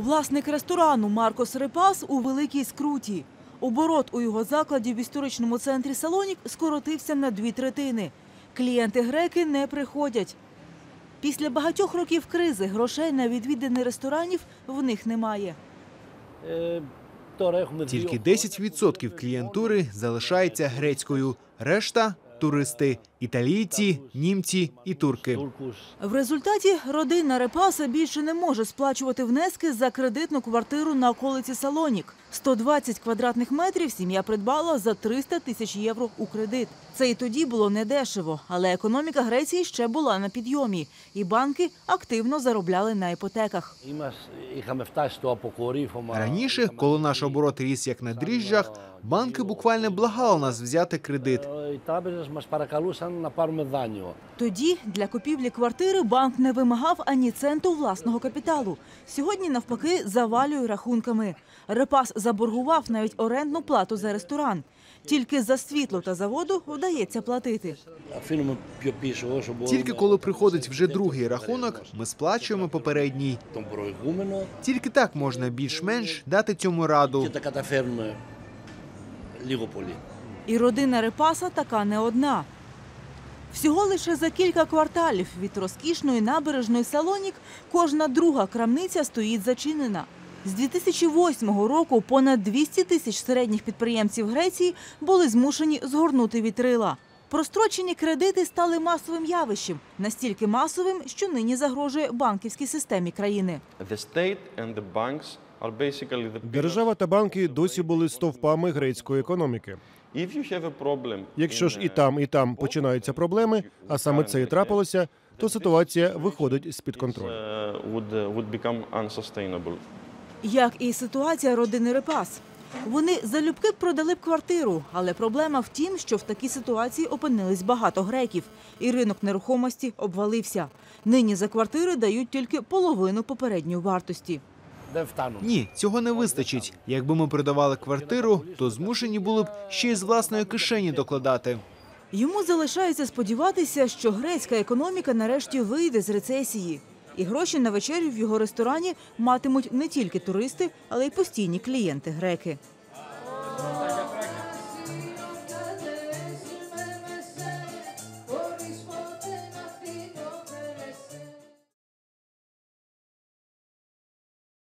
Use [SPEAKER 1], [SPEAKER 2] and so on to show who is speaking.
[SPEAKER 1] Власник ресторану Маркос Репас у великій скруті. Оборот у його закладі в історичному центрі Салонік скоротився на дві третини. Клієнти греки не приходять. Після багатьох років кризи грошей на відвідини ресторанів в них немає.
[SPEAKER 2] Тільки 10% клієнтури залишається грецькою, решта туристи італійці, німці і турки.
[SPEAKER 1] В результаті родина Репаса більше не може сплачувати внески за кредитну квартиру на околиці Салонік. 120 квадратних метрів сім'я придбала за 300 тисяч євро у кредит. Це і тоді було недешево, але економіка Греції ще була на підйомі, і банки активно заробляли на іпотеках.
[SPEAKER 2] Раніше, коли наш оборот ріс як на дріжджах, банки буквально благали нас взяти кредит
[SPEAKER 3] пармезан на пармезаніо.
[SPEAKER 1] Тоді для купівлі квартири банк не вимагав ані центу власного капіталу. Сьогодні, навпаки, завалює рахунками. Репас заборгував навіть орендну плату за ресторан. Тільки за світло та за воду вдається платити.
[SPEAKER 2] Тільки коли приходить вже другий рахунок, ми сплачуємо попередній. Тільки так можна більш-менш дати цьому раду.
[SPEAKER 1] І родина репаса така не одна. Всього лише за кілька кварталів від розкішної набережної Салонік кожна друга крамниця стоїть зачинена. З 2008 року понад 200 тисяч середніх підприємців Греції були змушені згорнути вітрила. Прострочені кредити стали масовим явищем, настільки масовим, що нині загрожує банківській системі країни.
[SPEAKER 4] The
[SPEAKER 5] Держава та банки досі були стовпами грецької економіки. Якщо ж і
[SPEAKER 4] uh,
[SPEAKER 5] там, і там починаються проблеми, а саме це і трапилося, то ситуація виходить з під контролю.
[SPEAKER 4] unsustainable.
[SPEAKER 1] Як і ситуація родини Репас. Вони залюбки продали б квартиру, але проблема в тім, що в такій ситуації опинились багато греків, і ринок нерухомості обвалився. Нині за квартири дають тільки половину попередньої вартості.
[SPEAKER 3] Де втануть.
[SPEAKER 2] Ні, цього не вистачить. Якби ми продавали квартиру, то змушені були б ще й з власної кишені докладати.
[SPEAKER 1] Йому залишається сподіватися, що грецька економіка нарешті вийде з рецесії, і гроші на вечерю в його ресторані матимуть не тільки туристи, але й постійні клієнти греки.